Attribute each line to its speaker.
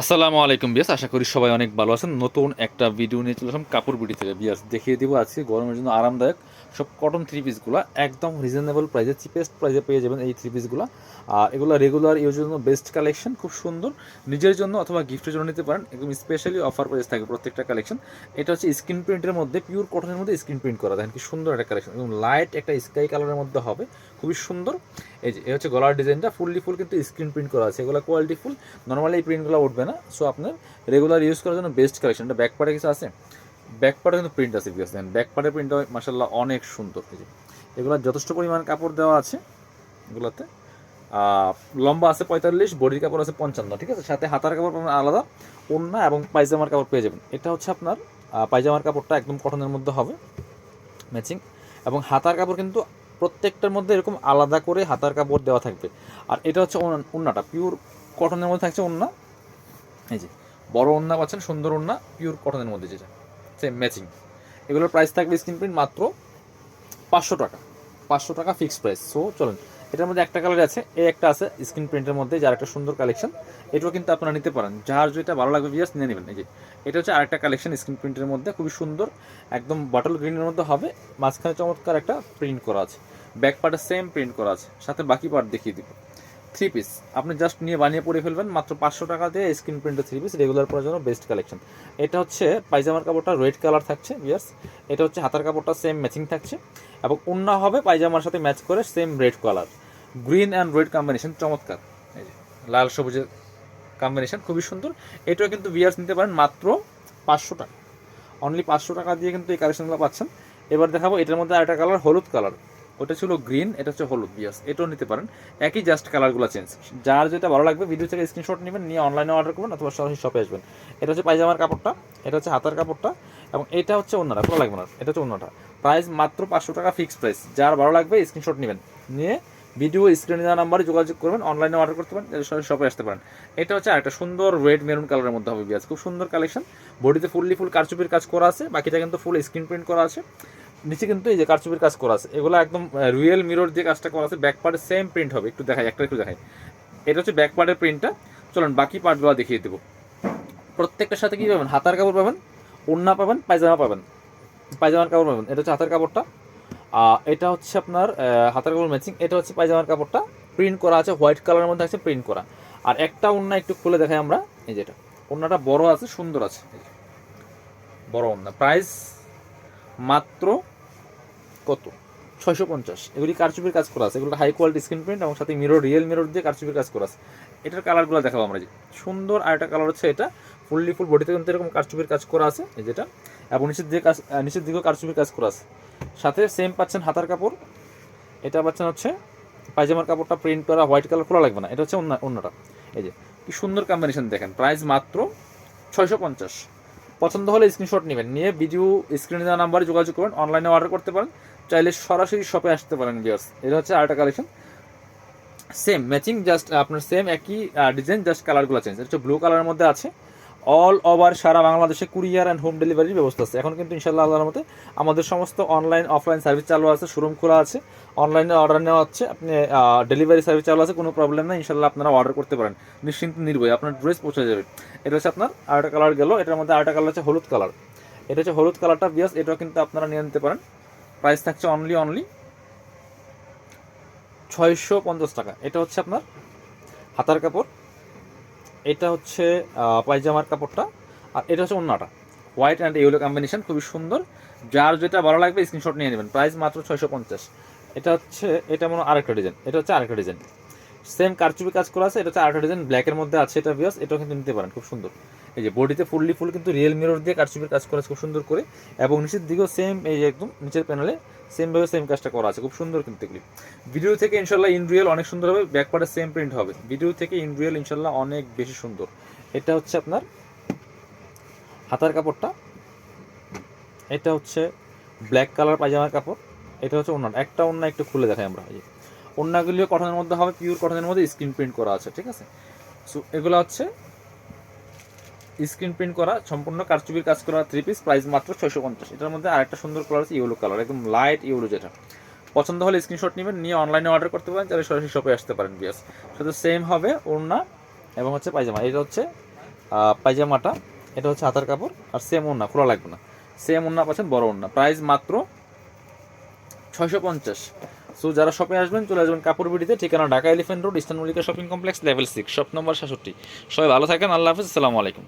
Speaker 1: আসসালামু আলাইকুম বিয়াস আশা করি সবাই অনেক ভালো আছেন। নতুন একটা ভিডিও নিয়ে চলে আসলাম কাপড় বিটি থেকে। বিয়াস দেখিয়ে দিব আজকে গরমের জন্য আরামদায়ক সব কটন থ্রি পিসগুলো একদম রিজনেবল প্রাইসে চিপেস্ট প্রাইসে পেয়ে যাবেন এই থ্রি পিসগুলো আর এগুলো রেগুলার ইউজের জন্য বেস্ট কালেকশন খুব সুন্দর। নিজের জন্য অথবা গিফটের জন্য নিতে পারেন। একদম স্পেশালি অফার প্রাইস থাকে প্রত্যেকটা কালেকশন এটা হচ্ছে স্ক্রিন প্রিন্টের মধ্যে পিওর কটনের মধ্যে স্ক্রিন প্রিন্ট করা। দেখেন কি সুন্দর একটা কালেকশন এবং লাইট একটা স্কাই কালারের মধ্যে হবে। খুবই সুন্দর। এই যে এ হচ্ছে গলার ডিজাইনটা। ফুললি ফুল কিন্তু স্ক্রিন প্রিন্ট করা আছে। এগুলো কোয়ালিটি ফুল। নর্মালি এই প্রিন্টগুলো উঠবে না। সো আপনার রেগুলার ইউজ করার জন্য বেস্ট কালেকশন এটা ব্যাক পার্টে কিছু আছে? ব্যাক পার্টে কিন্তু প্রিন্ট আছে বিকজ দেন ব্যাক পার্টের প্রিন্টটা মাসাল্লাহ অনেক সুন্দর। এই যে, এগুলো যথেষ্ট পরিমাণ কাপড় দেওয়া আছে এগুলোতে। লম্বা আছে পঁয়তাল্লিশ, বডির কাপড় আছে পঞ্চান্ন, ঠিক আছে? সাথে হাতার কাপড় আলাদা। ওড়না এবং পায়জামার কাপড় পেয়ে যাবেন। এটা হচ্ছে আপনার পায়জামার কাপড়টা একদম কটনের মধ্যে হবে। ম্যাচিং এবং হাতার কাপড় কিন্তু প্রত্যেকটার মধ্যে এরকম আলাদা করে হাতার কাপড় দেওয়া থাকবে। আর এটা হচ্ছে ওড়নাটা পিওর কটনের মধ্যে থাকছে ওড়না। এই যে, বড় ওড়না পাচ্ছেন, সুন্দর ওড়না পিওর কটনের মধ্যে যেটা সেম ম্যাচিং এগুলোর প্রাইস থাকবে স্ক্রিন প্রিন্ট মাত্র পাঁচশো টাকা। পাঁচশো টাকা ফিক্সড প্রাইস সো চলেন, এটার মধ্যে একটা কালার আছে, এই একটা আছে স্ক্রিন প্রিন্টের মধ্যে, যার একটা সুন্দর কালেকশন এটাও কিন্তু আপনারা নিতে পারেন। যার যেটা ভালো লাগবে বিয়াস নিয়ে নেবেন। এই যে, এটা হচ্ছে আরেকটা কালেকশন স্ক্রিন প্রিন্টের মধ্যে, খুবই সুন্দর, একদম বাটল গ্রিনের মধ্যে হবে। মাঝখানে চমৎকার একটা প্রিন্ট করা আছে। ব্যাক পার্টে সেম প্রিন্ট করা আছে, সাথে বাকি পার্ট দেখিয়ে দিব। থ্রি পিস আপনি জাস্ট নিয়ে বানিয়ে পরে ফেলবেন, মাত্র পাঁচশো টাকা দিয়ে স্ক্রিন প্রিন্টের থ্রি পিস রেগুলার পরার জন্য বেস্ট কালেকশন এটা হচ্ছে পায়জামার কাপড়টা রেড কালার থাকছে ইয়ার্স এটা হচ্ছে হাতার কাপড়টা সেম ম্যাচিং থাকছে, এবং ওন্না হবে পায়জামার সাথে ম্যাচ করে same red colour green and red combination চমৎকার। এই যে, লাল সবুজের কম্বিনেশন খুবই সুন্দর। এটাও কিন্তু বিয়ার্স নিতে পারেন মাত্র পাঁচশো টাকা। অনলি পাঁচশো টাকা দিয়ে কিন্তু এই কালেকশনগুলো পাচ্ছেন। এবার দেখাবো এটার মধ্যে আরেকটা কালার হলুদ কালার ওটা ছিল গ্রিন, এটা হচ্ছে হলুদ, বিয়াস, এটাও নিতে পারেন। একই জাস্ট কালারগুলো চেঞ্জ যার যেটা ভালো লাগবে ভিডিও থেকে স্ক্রিনশট নেবেন, নিয়ে অনলাইনে অর্ডার করবেন, অথবা সরাসরি শপে আসবেন। এটা হচ্ছে পায়জামার কাপড়টা, এটা হচ্ছে হাতার কাপড়টা, এবং এটা হচ্ছে অন্যটা পুরো লাগবে না, এটা হচ্ছে অন্যটা প্রাইস মাত্র পাঁচশো টাকা ফিক্সড প্রাইস যার ভালো লাগবে স্ক্রিনশট নেবেন। নিয়ে ভিডিও স্ক্রিনে দেওয়া নাম্বারে যোগাযোগ করবেন অনলাইনে অর্ডার করতে পারেন সরাসরি শপে আসতে পারেন। এটা হচ্ছে একটা সুন্দর রেড মেরুন কালারের মধ্যে হবে বিয়াজ খুব সুন্দর কালেকশন বডিতে ফুললি ফুল কারচুপির কাজ করা আছে, বাকিটা কিন্তু ফুল স্ক্রিন প্রিন্ট করা আছে। নিচে কিন্তু এই যে কারচুপির কাজ করা আছে, এগুলো একদম রিয়েল মিরর যে কাজটা করা আছে ব্যাক পার্টে সেম প্রিন্ট হবে, একটু দেখাই, একটা একটু দেখাই। এটা হচ্ছে ব্যাক পার্টের প্রিন্টটা চলুন, বাকি পার্টগুলো দেখিয়ে দেবো। প্রত্যেকটার সাথে কী পাবেন? হাতার কাপড় পাবেন, ওড়না পাবেন, পায়জামা পাবেন। পায়জামার কাপড় পাবেন, এটা হচ্ছে হাতার কাপড়টা। এটা হচ্ছে আপনার হাতার কাপড় ম্যাচিং এটা হচ্ছে পায়জামার কাপড়টা। প্রিন্ট করা আছে হোয়াইট কালারের মধ্যে আছে প্রিন্ট করা। আর একটা ওড়না একটু খুলে দেখাই আমরা, এই যেটা। ওড়নাটা বড় আছে, সুন্দর আছে। বড় ওড়না। প্রাইস মাত্র কত? ছয়শো পঞ্চাশ। এগুলি কারচুপির কাজ করা আছে। এগুলো হাই কোয়ালিটি স্ক্রিন প্রিন্ট এবং সাথে মিরর রিয়েল মিরর দিয়ে কারচুপির কাজ করা আছে। এটার কালারগুলো দেখাবো আমরা যে। সুন্দর আর একটা কালার হচ্ছে এটা। ফুললি ফুল বডিতে কিন্তু এরকম কারচুপির কাজ করা আছে যেটা। এবং নিচের দিকে কাজ নিচের দিকেও কারচুপির কাজ করা আছে। সাথে সেম পাচ্ছেন হাতার কাপড়। এটা পাচ্ছেন হচ্ছে পায়জামার কাপড়টা প্রিন্ট করা হোয়াইট কালার খোলা লাগবে না। এটা হচ্ছে অন্য অন্যটা। এই যে, কি সুন্দর কম্বিনেশন দেখেন। প্রাইস মাত্র ছয়শো পঞ্চাশ। পছন্দ হলে স্ক্রিনশট নেবেন। নিয়ে ভিডিও স্ক্রিনে দেওয়া নাম্বারে যোগাযোগ করবেন অনলাইনে অর্ডার করতে পারেন। চাইলে সরাসরি শপে আসতে পারেন বিয়ার্স এটা হচ্ছে আরেকটা কালেকশন সেম ম্যাচিং জাস্ট আপনার সেম একই ডিজাইন জাস্ট কালারগুলো চেঞ্জ এটা হচ্ছে ব্লু কালারের মধ্যে আছে। অল ওভার সারা বাংলাদেশে কুরিয়ার অ্যান্ড হোম ডেলিভারির ব্যবস্থা আছে। এখন কিন্তু ইনশাল্লাহ আল্লাহর মতে আমাদের সমস্ত অনলাইন অফলাইন সার্ভিস চালু আছে শোরুম খোলা আছে। অনলাইনে অর্ডার নেওয়া হচ্ছে। আপনি ডেলিভারি সার্ভিস চালু আছে, কোনো প্রবলেম নেই। ইনশাল্লাহ আপনারা অর্ডার করতে পারেন। নিশ্চিন্ত নির্ভয়, আপনার ড্রেস পৌঁছে যাবে। এটা হচ্ছে আপনার আরেকটা কালার গেল। এটার মধ্যে আরেকটা কালার হচ্ছে হলুদ কালার এটা হচ্ছে হলুদ কালারটা বিয়াস এটাও কিন্তু আপনারা নিয়ে নিতে পারেন। প্রাইস থাকছে অনলি অনলি ছয়শো পঞ্চাশ টাকা। এটা হচ্ছে আপনার হাতার কাপড়। এটা হচ্ছে পায়জামার কাপড়টা। আর এটা হচ্ছে অন্যটা হোয়াইট অ্যান্ড ইয়েলো কম্বিনেশন খুবই সুন্দর। যার যেটা ভালো লাগবে স্ক্রিনশট নিয়ে নেবেন। প্রাইস মাত্র ছয়শো পঞ্চাশ। এটা হচ্ছে, এটা মনে হয় আরেকটা ডিজাইন এটা হচ্ছে আরেকটা ডিজাইন সেম কারচুপি কাজ করা আছে, এটা হচ্ছে আরেকটা ডিজাইন ব্ল্যাকের মধ্যে আছে এটা বিয়াস এটাও কিন্তু নিতে পারেন, খুব সুন্দর। এই যে বডিতে ফুললি ফুল কিন্তু রিয়েল মিরর দিয়ে কারচুপির কাজ করা আছে, খুব সুন্দর করে। এবং নিচের দিকেও সেম এই যে একদম নিচের প্যানেলে সেমভাবে সেম কাজটা করা আছে, খুব সুন্দর কিন্তু এগুলি। ভিডিও থেকে ইনশাল্লাহ ইন রিয়েল অনেক সুন্দর হবে ব্যাক পার্টে সেম প্রিন্ট হবে। ভিডিও থেকে ইন রিয়েল ইনশাল্লাহ অনেক বেশি সুন্দর। এটা হচ্ছে আপনার হাতার কাপড়টা। এটা হচ্ছে ব্ল্যাক কালার পায়জামার কাপড়। এটা হচ্ছে অন্য একটা অন্য একটু খুলে দেখাই আমরা, এই যে। অন্যগুলিও কটনের মধ্যে হবে পিওর কটনের মধ্যে স্ক্রিন প্রিন্ট করা আছে, ঠিক আছে? সো এগুলো হচ্ছে স্ক্রিন প্রিন্ট করা, সম্পূর্ণ কারচুপির কাজ করা থ্রি পিস প্রাইস মাত্র ছয়শো পঞ্চাশ। এটার মধ্যে আরেকটা সুন্দর কালার আছে ইয়েলো কালার একদম লাইট ইয়েলো যেটা। পছন্দ হলে স্ক্রিনশট নেবেন, নিয়ে অনলাইনে অর্ডার করতে পারেন তাহলে সরাসরি শপে আসতে পারেন বিয়াস শুধু সেম হবে ওড়না এবং হচ্ছে পায়জামা। এটা হচ্ছে পায়জামাটা, এটা হচ্ছে হাতার কাপড় আর সেম ওড়না, খোলা লাগবে না। সেম ওড়না পাচ্ছেন, বড় ওড়না। প্রাইস মাত্র ছয়শো পঞ্চাশ। সো যারা শপে আসবেন, চলে আসবেন কাপড় বিড়িতে ঠিকানা Dhaka elephant road eastern Mallika shopping complex level six shop number সাতষট্টি সবাই ভালো থাকেন, আল্লাহ হাফিজ, আসসালামু আলাইকুম।